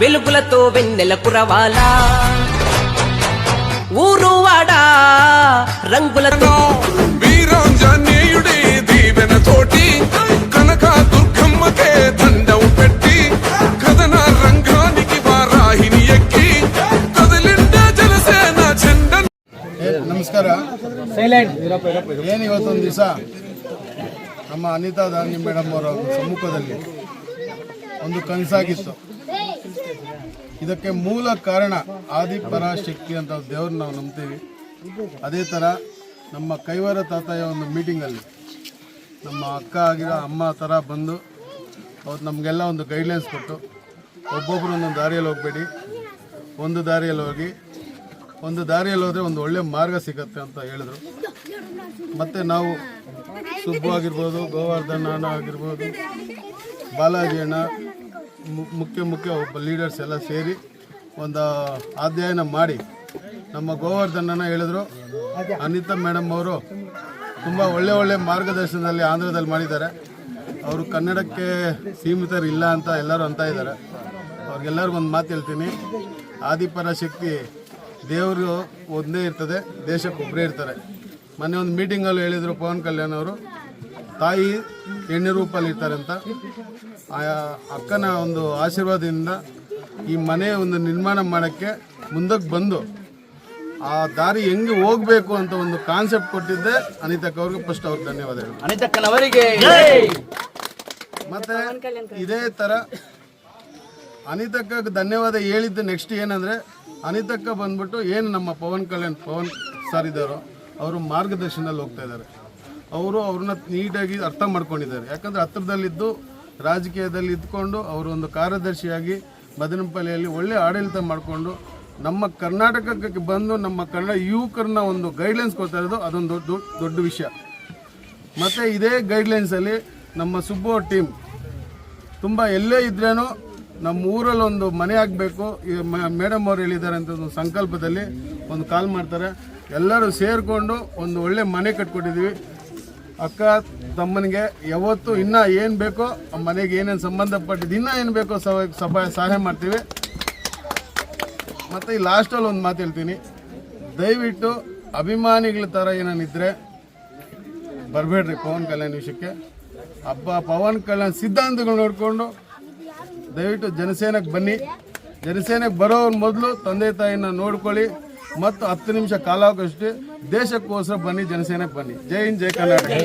వెలుగులతో వెన్నెల కురవాలా ఊరు వాడా రంగులతో వీరాంజనేయుడే దీవెన తోటి కనక దుర్గమ్మకే దండం పెట్టి కథన రంగానికి వారాహిని ఎక్కి కదిలిండ జలసేన చెండ ಏ, ನಮಸ್ಕಾರ ಏನು ಇವತ್ತೊಂದು ದಿವಸ ನಮ್ಮ ಅನಿತಾ ದಾನಿ ಮೇಡಮ್ ಅವರ ಸಮ್ಮುಖದಲ್ಲಿ ಒಂದು ಕನಸಾಗಿತ್ತು ಇದಕ್ಕೆ ಮೂಲ ಕಾರಣ ಆದಿಪರಾಶಕ್ತಿ ಅಂತ ದೇವ್ರನ್ನ ನಾವು ನಂಬ್ತೀವಿ. ಅದೇ ಥರ ನಮ್ಮ ಕೈವಾರ ತಾತಯ್ಯ ಒಂದು ಮೀಟಿಂಗಲ್ಲಿ ನಮ್ಮ ಅಕ್ಕ ಆಗಿರೋ ಅಮ್ಮ ಥರ ಬಂದು ಅವತ್ತು ನಮಗೆಲ್ಲ ಒಂದು ಗೈಡ್ಲೈನ್ಸ್ ಕೊಟ್ಟು ಒಬ್ಬೊಬ್ಬರು ಒಂದೊಂದು ದಾರಿಯಲ್ಲಿ ಹೋಗಬೇಡಿ. ಒಂದು ದಾರಿಯಲ್ಲಿ ಹೋಗಿ, ಒಂದು ದಾರಿಯಲ್ಲಿ ಹೋದರೆ ಒಂದು ಒಳ್ಳೆ ಮಾರ್ಗ ಸಿಗತ್ತೆ ಅಂತ ಹೇಳಿದ್ರು. ಮತ್ತು ನಾವು ಸುಬ್ಬು ಆಗಿರ್ಬೋದು, ಗೋವರ್ಧನ ಆಗಿರ್ಬೋದು, ಬಾಲಾಜಿ ಅಣ್ಣ ಮುಖ್ಯ ಮುಖ್ಯ ಒಬ್ಬ ಲೀಡರ್ಸ್ ಎಲ್ಲ ಸೇರಿ ಒಂದು ಅಧ್ಯಯನ ಮಾಡಿ ನಮ್ಮ ಗೋವರ್ಧನನ ಹೇಳಿದ್ರು. ಅನಿತಾ ಮೇಡಮ್ ಅವರು ತುಂಬ ಒಳ್ಳೆ ಒಳ್ಳೆ ಮಾರ್ಗದರ್ಶನದಲ್ಲಿ ಆಂಧ್ರದಲ್ಲಿ ಮಾಡಿದ್ದಾರೆ. ಅವರು ಕನ್ನಡಕ್ಕೆ ಸೀಮಿತರಿಲ್ಲ ಅಂತ ಎಲ್ಲರೂ ಅಂತ ಇದ್ದಾರೆ. ಅವ್ರಿಗೆಲ್ಲರಿಗೂ ಒಂದು ಮಾತು ಹೇಳ್ತೀನಿ. ಆದಿಪರ ಶಕ್ತಿ ದೇವರು ಒಂದೇ ಇರ್ತದೆ, ದೇಶಕ್ಕೆ ಒಬ್ಬರೇ ಇರ್ತಾರೆ. ಮೊನ್ನೆ ಒಂದು ಮೀಟಿಂಗಲ್ಲಿ ಹೇಳಿದರು ಪವನ್ ಕಲ್ಯಾಣ್ ಅವರು. ತಾಯಿ ಎಣ್ಣೆ ರೂಪಲ್ಲಿ ಇರ್ತಾರೆ ಅಂತ ಆ ಅಕ್ಕನ ಒಂದು ಆಶೀರ್ವಾದದಿಂದ ಈ ಮನೆ ಒಂದು ನಿರ್ಮಾಣ ಮಾಡೋಕ್ಕೆ ಮುಂದಕ್ಕೆ ಬಂದು ಆ ದಾರಿ ಹೆಂಗೆ ಹೋಗಬೇಕು ಅಂತ ಒಂದು ಕಾನ್ಸೆಪ್ಟ್ ಕೊಟ್ಟಿದ್ದೆ. ಅನಿತಕ್ಕ ಅವ್ರಿಗೆ ಫಸ್ಟ್ ಅವ್ರಿಗೆ ಧನ್ಯವಾದಗಳು. ಅನಿತಕ್ಕನವರಿಗೆ ಮತ್ತೆ ಇದೇ ತರ ಅನಿತಕ್ಕ ಧನ್ಯವಾದ ಹೇಳಿದ್ದು ನೆಕ್ಸ್ಟ್ ಏನಂದ್ರೆ ಅನಿತಕ್ಕ ಬಂದ್ಬಿಟ್ಟು ಏನು ನಮ್ಮ ಪವನ್ ಕಲ್ಯಾಣ್ ಪವನ್ ಸರ್ ಇದ್ದಾರೋ ಅವರು ಮಾರ್ಗದರ್ಶನದಲ್ಲಿ ಹೋಗ್ತಾ ಇದ್ದಾರೆ. ಅವರು ಅವ್ರನ್ನ ನೀಟಾಗಿ ಅರ್ಥ ಮಾಡ್ಕೊಂಡಿದ್ದಾರೆ. ಯಾಕಂದರೆ ಹತ್ರದಲ್ಲಿದ್ದು ರಾಜಕೀಯದಲ್ಲಿ ಇದ್ಕೊಂಡು ಅವರು ಒಂದು ಕಾರ್ಯದರ್ಶಿಯಾಗಿ ಬದನಪಲ್ಲಿಯಲ್ಲಿ ಒಳ್ಳೆ ಆಡಳಿತ ಮಾಡಿಕೊಂಡು ನಮ್ಮ ಕರ್ನಾಟಕಕ್ಕೆ ಬಂದು ನಮ್ಮ ಕನ್ನಡ ಯುವಕರನ್ನ ಒಂದು ಗೈಡ್ಲೈನ್ಸ್ ಕೊಡ್ತಾ ಇರೋದು ಅದೊಂದು ದೊಡ್ಡ ದೊಡ್ಡ ವಿಷಯ. ಮತ್ತು ಇದೇ ಗೈಡ್ಲೈನ್ಸಲ್ಲಿ ನಮ್ಮ ಸುಬ್ಬು ಟೀಮ್ ತುಂಬ ಎಲ್ಲೇ ಇದ್ರೇನು ನಮ್ಮ ಊರಲ್ಲಿ ಒಂದು ಮನೆ ಆಗಬೇಕು. ಮೇಡಮ್ ಅವ್ರು ಹೇಳಿದ್ದಾರೆ ಅಂತ ಒಂದು ಸಂಕಲ್ಪದಲ್ಲಿ ಒಂದು ಕಾಲ್ ಮಾಡ್ತಾರೆ. ಎಲ್ಲರೂ ಸೇರಿಕೊಂಡು ಒಂದು ಒಳ್ಳೆ ಮನೆ ಕಟ್ಕೊಟ್ಟಿದ್ದೀವಿ ಅಕ್ಕ, ತಮ್ಮನಿಗೆ ಯಾವತ್ತು ಇನ್ನೂ ಏನು ಬೇಕೋ ಮನೆಗೆ ಏನೇನು ಸಂಬಂಧಪಟ್ಟಿದ್ದು, ಇನ್ನೂ ಏನು ಬೇಕೋ ಸಹಾಯ ಮಾಡ್ತೀವಿ. ಮತ್ತು ಈ ಲಾಸ್ಟಲ್ಲಿ ಒಂದು ಮಾತು ಹೇಳ್ತೀನಿ. ದಯವಿಟ್ಟು ಅಭಿಮಾನಿಗಳ ಥರ ಏನೇನಿದ್ರೆ ಬರಬೇಡ್ರಿ ಪವನ್ ಕಲ್ಯಾಣ ವಿಷಯಕ್ಕೆ. ಹಬ್ಬ ಪವನ್ ಕಲ್ಯಾಣ ಸಿದ್ಧಾಂತಗಳು ನೋಡಿಕೊಂಡು ದಯವಿಟ್ಟು ಜನಸೇನೆಗೆ ಬನ್ನಿ. ಜನಸೇನೆಗೆ ಬರೋವ್ರ ಮೊದಲು ತಂದೆ ತಾಯಿನ ನೋಡ್ಕೊಳ್ಳಿ. ಮತ್ತು ಹತ್ತು ನಿಮಿಷ ಕಾಲಾವಕಾಶ ದೇಶಕ್ಕೋಸ್ಕರ ಬನ್ನಿ, ಜನಸೇನೆಗೆ ಬನ್ನಿ. ಜೈ ಹಿಂದ್, ಜೈ ಕರ್ನಾಟಕ.